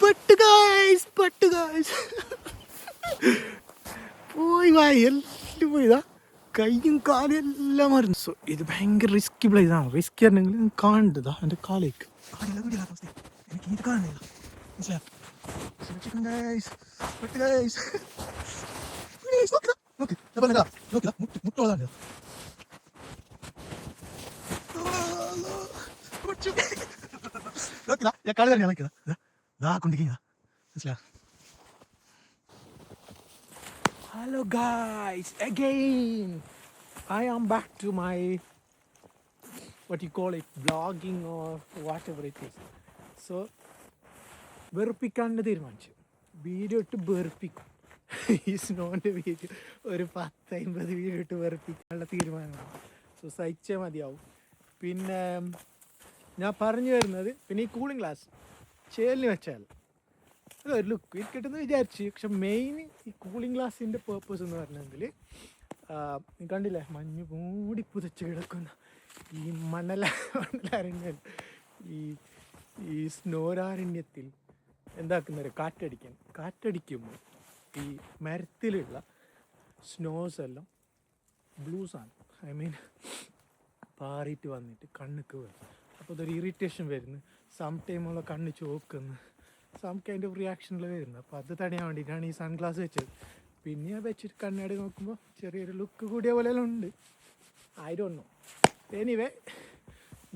പട്ട് ഗായ്സ് പട്ട് ഗായ്സ് പോയി വായി എല്ലാം പോയതാ കയ്യും കാലും എല്ലാം മറന്നു സോ ഇത് ഭയങ്കര റിസ്കി പ്ലേസാണ് റിസ്കി ആണെങ്കിൽ കാണണ്ടതാ എന്റെ കാലേക്ക്. എനിക്ക് ഇത് കാണുന്നില്ല മനസ്സിലായോ? സുരക്ഷിക്കണം ഗായ്സ് ഗായ്സ് നോക്ക് ഞാൻ കളി തന്നെ നോക്കിയതാ ദാ കൊണ്ടിരിക്കുക hello guys guys, I am back to my what you call it vlogging or whatever it is. So വെറുപ്പിക്കാണ്ട് തീരുമാനിച്ചു. വീഡിയോ ഇട്ട് വെറുപ്പിക്കും. ഈ സ്നോന്റെ വീഡിയോ ഒരു പത്ത് അമ്പത് വീഡിയോ ഇട്ട് വെറുപ്പിക്കാനുള്ള തീരുമാനമാണ്. സോ സഹിച്ചേ മതിയാവും. പിന്നെ ഞാൻ പറഞ്ഞു വരുന്നത് പിന്നെ ഈ കൂളിംഗ് ഗ്ലാസ് ചേലിന് വെച്ചാൽ ഒരു ലുക്ക് കിട്ടുമെന്ന് വിചാരിച്ചു. പക്ഷെ മെയിൻ ഈ കൂളിംഗ് ഗ്ലാസിന്റെ പേർപ്പസ് എന്ന് പറഞ്ഞെങ്കിൽ കണ്ടില്ലേ? മഞ്ഞ് മൂടി പുതച്ച് കിടക്കുന്ന ഈ മണല മണലാരണ്യം ഈ ഈ സ്നോരാരണ്യത്തിൽ എന്താക്കുന്നത് കാറ്റടിക്കാൻ കാറ്റടിക്കുമ്പോൾ ഈ മരത്തിലുള്ള സ്നോസ് എല്ലാം ബ്ലൂസാണ് ഐ മീൻ പാറിയിട്ട് വന്നിട്ട് കണ്ണുക്ക് വരും അപ്പോൾ അതൊരു ഇറിറ്റേഷൻ വരുന്നു. സം ടൈമുള്ള കണ്ണ് ചോക്കുന്നു സം കൈൻഡ് ഓഫ് റിയാക്ഷനിൽ വരുന്നു. അപ്പോൾ അത് തടയാൻ വേണ്ടിയിട്ടാണ് ഈ സൺഗ്ലാസ് വെച്ചത്. പിന്നെ വെച്ചിട്ട് കണ്ണാടി നോക്കുമ്പോൾ ചെറിയൊരു ലുക്ക് കൂടിയ പോലെ ഉണ്ട്. ഐ ഡോണ്ട് നോ എനിവേ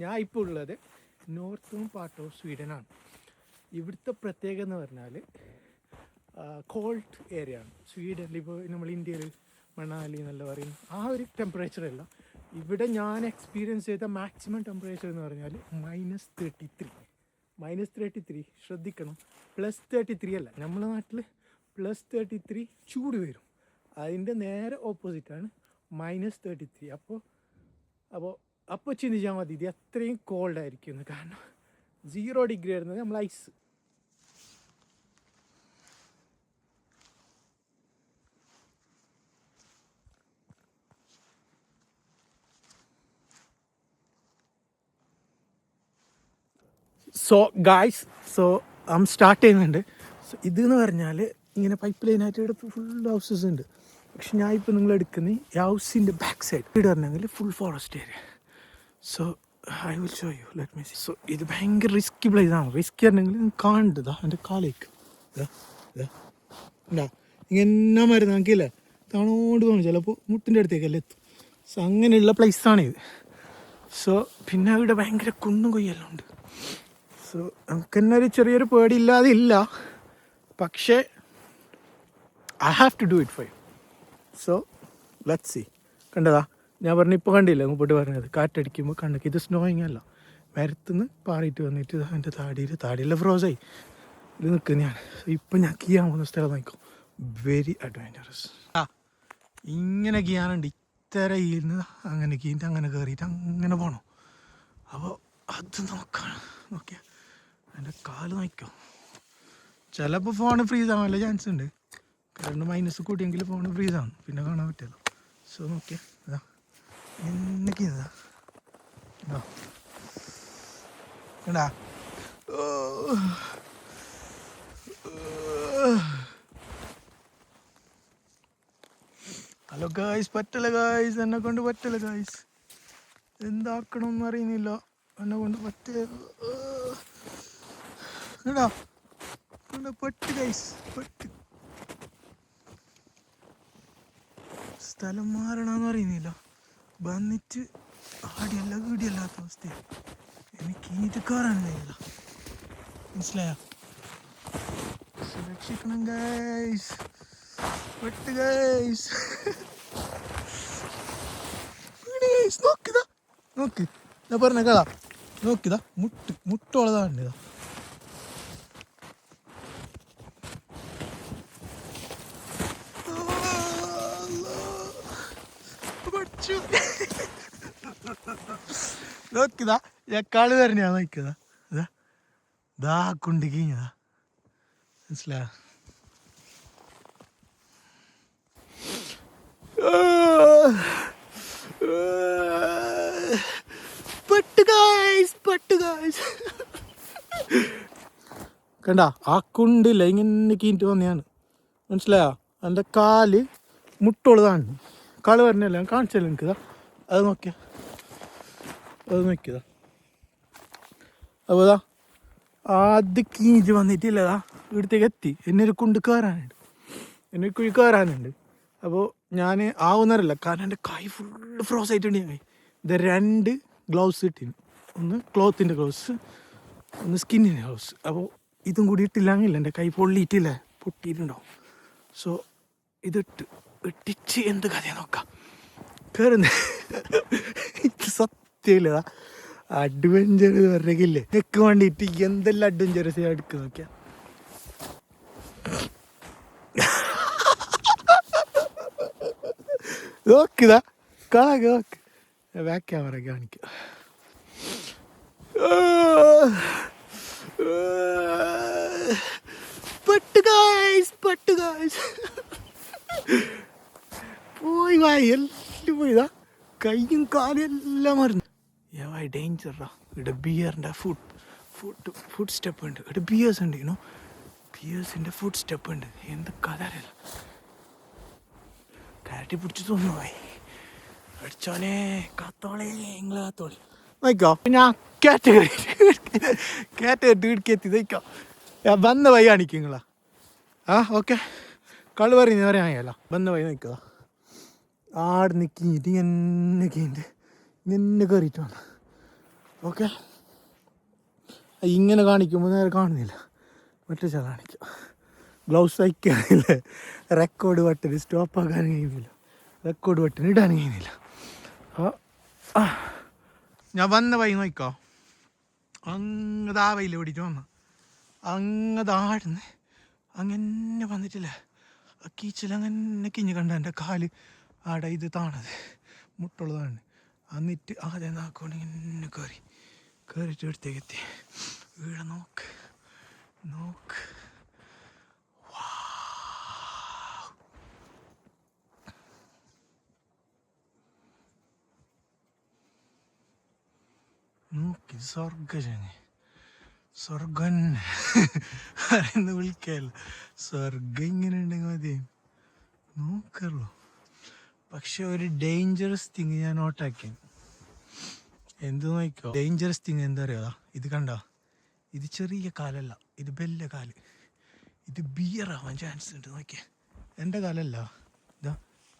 ഞാൻ ഇപ്പോൾ ഉള്ളത് നോർത്തും പാർട്ട് ഓഫ് സ്വീഡനാണ്. ഇവിടുത്തെ പ്രത്യേകത എന്ന് പറഞ്ഞാൽ കോൾഡ് ഏരിയ ആണ്. സ്വീഡനിൽ ഇപ്പോൾ നമ്മൾ ഇന്ത്യയിൽ മണാലി എന്നല്ല പറയും. ആ ഒരു ടെമ്പറേച്ചർ അല്ല. ഇവിടെ ഞാൻ എക്സ്പീരിയൻസ് ചെയ്ത മാക്സിമം ടെമ്പറേച്ചർ എന്ന് പറഞ്ഞാൽ minus thirty three minus thirty three ശ്രദ്ധിക്കണം. പ്ലസ് തേർട്ടി ത്രീ അല്ല നമ്മുടെ നാട്ടിൽ പ്ലസ് തേർട്ടി ത്രീ ചൂട് വരും. അതിന്റെ നേരെ ഓപ്പോസിറ്റാണ് മൈനസ് തേർട്ടി ത്രീ അപ്പോൾ അപ്പോൾ അപ്പോൾ ചിന്തിച്ചാൽ മതി ഇത് അത്രയും കോൾഡ് ആയിരിക്കും കാരണം സീറോ ഡിഗ്രി ആയിരുന്നത് നമ്മൾ ice so guys so I'm start ചെയ്യുന്നുണ്ട്. സോ ഇതെന്ന് പറഞ്ഞാൽ ഇങ്ങനെ പൈപ്പ് ലൈനായിട്ട് ഇവിടെ ഫുൾ ഹൗസസ് ഉണ്ട്. പക്ഷെ ഞാൻ ഇപ്പോൾ നിങ്ങൾ എടുക്കുന്ന ഈ ഹൗസിന്റെ ബാക്ക് സൈഡ് വീട് പറഞ്ഞെങ്കിൽ full forest area so I will show you let me see ഇത് ഭയങ്കര റിസ്കി പ്ലേസ് ആണ്. റിസ്കി ആണെങ്കിൽ കാണണ്ടതാ എന്റെ കാലേക്ക് ഇങ്ങനെ മരുന്ന് നമുക്കില്ലേ തണോണ്ട് തോന്നും ചിലപ്പോൾ മുട്ടിന്റെ അടുത്തേക്കല്ലേ എത്തും. സോ അങ്ങനെയുള്ള പ്ലേസാണിത് സോ പിന്നെ ഇവിടെ ഭയങ്കര കുന്നും കൊയ്യെല്ലാം ഉണ്ട്. സോ നമുക്ക് തന്നെ ഒരു ചെറിയൊരു പേടിയില്ലാതെ ഇല്ല. പക്ഷേ I have to do it five so let see കണ്ടതാ? ഞാൻ പറഞ്ഞു ഇപ്പോൾ കണ്ടില്ല? മുമ്പോട്ട് പറഞ്ഞത്. കാറ്റടിക്കുമ്പോൾ കണ്ണക്ക് ഇത് സ്നോയിങ് അല്ല. മരത്തുനിന്ന് പാറിയിട്ട് വന്നിട്ട് എന്റെ താടിയിൽ താടിയിലെ ഫ്രോസായി ഇത് നിൽക്കുന്നതാണ് ഞാൻ. ഇപ്പം ഞാൻ കീയാൻ പോകുന്ന സ്ഥലം നോക്കും വെരി അഡ്വഞ്ചറസ് ആ ഇങ്ങനെ കീയാനുണ്ട് ഇത്തര ഇരുന്ന് അങ്ങനെ കീഞ്ഞിട്ട് അങ്ങനെ കയറിയിട്ട് അങ്ങനെ പോകണം അപ്പോൾ അത് നോക്കാം നോക്കിയാ. എന്റെ കാൽ നോക്കോ ചിലപ്പോൾ ഫോൺ ഫ്രീസ് ആവാൻ ചാൻസ് ഉണ്ട്. കാരണം മൈനസ് കൂട്ടിയെങ്കിൽ ഫോൺ ഫ്രീസ് ആവും. പിന്നെ കാണാൻ പറ്റില്ല. സോ നോക്കിയാ. ഇതാ. എന്നൊക്കെ ഇതാ? ഇതാ. ഹലോ ഗായ്സ് പറ്റില്ല ഗായ്സ് എന്നെ കൊണ്ട് പറ്റില്ല ഗായ്സ് എന്താക്കണമെന്ന് അറിയുന്നില്ല. എന്നെ കൊണ്ട് പറ്റില്ല സ്ഥലം മാറണമെന്ന് അറിയുന്നില്ല വന്നിട്ട് ആടിയല്ല വീടിയല്ലാത്ത അവസ്ഥ എനിക്ക് ഇത് കയറാൻ കഴിയില്ല. മനസ്സിലായോ? സുരക്ഷിക്കണം ഗൈസ് പെട്ട് ഗൈസ് നോക്കിതാ നോക്ക് ഞാൻ പറഞ്ഞ കളാ. നോക്കിതാ മുട്ട് മുട്ടോളതാണ് ഇതാ നോക്കിതാ എക്കാൾ തരണയാ നോക്കിയതാ. ഇതാ. ദാ കുണ്ടി കീഞ്ഞതാ. മനസ്സിലായോ? കണ്ട ആ കുണ്ടില്ല ഇങ്ങനെ കീഞ്ഞിട്ട് വന്നെയാണ് മനസ്സിലായോ? എന്റെ കാൽ മുട്ടുള്ളതാണ് കാൽ വരണല്ലേ കാണിച്ചല്ലേ കാണിച്ചല്ലോ എനിക്കിതാ അത് നോക്കിയാ. അത് നോക്കിയതാ അപ്പോൾ ആദ്യ കീഞ്ച് വന്നിട്ടില്ലതാ ഇവിടത്തേക്ക് എത്തി. എന്നെ ഒരു കുണ്ട് കയറാനുണ്ട് എന്നെ ഒരു കുഴി കയറാനുണ്ട് അപ്പോൾ ഞാൻ ആവുന്നവരല്ല കാരണം എന്റെ കൈ ഫുള്ള് ഫ്രോസ് ആയിട്ടുണ്ട് ഞാൻ. ഇത് രണ്ട് ഗ്ലൗസ് ഇട്ടിന്. ഒന്ന് ക്ലോത്തിന്റെ ഗ്ലൗസ് ഒന്ന് സ്കിന്നിന്റെ ഗ്ലൗസ്. അപ്പോൾ ഇതും കൂടി ഇട്ടില്ലെങ്കിൽ എന്റെ കൈ പൊള്ളിയിട്ടില്ല പൊട്ടിയിട്ടുണ്ടാവും സോ ഇതിട്ട് ഇട്ടിച്ച് എന്ത് കഥ നോക്കാം. കയറുന്ന ഇത് സത്യമില്ല അഡ്വഞ്ചർ എന്ന് പറഞ്ഞില്ലേ എനിക്ക് വേണ്ടിയിട്ട് എന്തെല്ലാം അഡ്വഞ്ചറസ് ഞാൻ എടുക്കുക നോക്കിയാ. നോക്കിതാ. കാക നോക്ക്. ബാക്ക് ക്യാമറ കാണിക്കാം. പോയി വായി എല്ലാം പോയിതാ കയ്യും കാലും എല്ലാം മറന്നു. ഡേഞ്ചറാ ഇവിടെ ബിയറിന്റെ ഫുഡ് ഫുഡ് ഫുഡ് സ്റ്റെപ്പ് ഉണ്ട്. ഇവിടെ ബിയേഴ്സ് ഉണ്ട് യുനോ ബിയേഴ്സിന്റെ ഫുഡ് സ്റ്റെപ്പ് ഉണ്ട്. എന്ത് കഥ അറിയില്ല പിടിച്ചു തോന്നുന്നു ആയി അടിച്ചോനെ കാത്തോളേ നിങ്ങൾ കാത്തോളെ. നോക്കോ ഞാൻ കാറ്റഗറി കാറ്റഗറി ഇടുക്കി നോക്കോ ഞാൻ വന്ന വൈ കാണിക്കും നിങ്ങളാ ആ ഓക്കെ കളി പറയുന്നത് പറയാമല്ലോ വന്ന വൈ നിൽക്കുക ആട് നിൽക്കി ഇങ്ങനെ കീണ്ട്. ഇങ്ങനെ കയറിയിട്ട് വന്നു ഓക്കെ. ഇങ്ങനെ കാണിക്കുമ്പോൾ നേരെ കാണുന്നില്ല. മറ്റേ ചാ കാണിക്കും. ഗ്ലൗസ് വയ്ക്കാനില്ല റെക്കോർഡ് ബട്ടൺ സ്റ്റോപ്പ് ആക്കാൻ കഴിയുന്നില്ല. റെക്കോർഡ് ബട്ടൺ ഇടാൻ കഴിയുന്നില്ല. ഞാൻ വന്ന വൈ നോക്കോ അങ്ങതാ വൈയിൽ ഓടിച്ചു വന്ന. അങ്ങതാടുന്ന് അങ്ങനെ വന്നിട്ടില്ല. കീച്ചിലങ്ങനെ കിഞ്ഞ് കണ്ട എന്റെ കാൽ. ആടെ ഇത് താണത്. മുട്ടുള്ളതാണ് എന്നിട്ട് ആദ്യം നാക്കോണ്ട് ഇങ്ങനെ കയറി കയറിയിട്ട് അടുത്തേക്ക് എത്തി വീട് നോക്ക് നോക്ക് നോക്കി സ്വർഗ ചങ്ങി സ്വർഗൻ എന്ന് വിളിക്കല്ല സ്വർഗം ഇങ്ങനെ ഉണ്ടെങ്കിൽ മതി. നോക്കല്ലോ പക്ഷെ ഒരു ഡേഞ്ചറസ് തിങ് ഞാൻ നോട്ടാക്കി എന്ത് നോക്കോ ഡേഞ്ചറസ് തിങ് എന്താ അറിയാ? ഇത് കണ്ട? ഇത് ചെറിയ കാലല്ല. ഇത് വലിയ കാൽ. ഇത് ബിയർ ആവാൻ ചാൻസ് ഉണ്ട് നോക്കിയേ. എന്റെ കാലല്ല. ഇതാ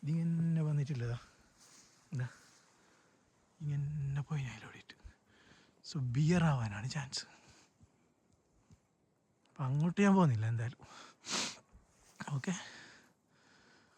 ഇതിങ്ങനെ വന്നിട്ടില്ലതാ ഇതാ ഇങ്ങനെ പോയി ഞാൻ ഓടിയിട്ട്. സോ ബിയർ ആവാനാണ് ചാൻസ് അപ്പം അങ്ങോട്ട് ഞാൻ പോകുന്നില്ല എന്തായാലും. ഓക്കെ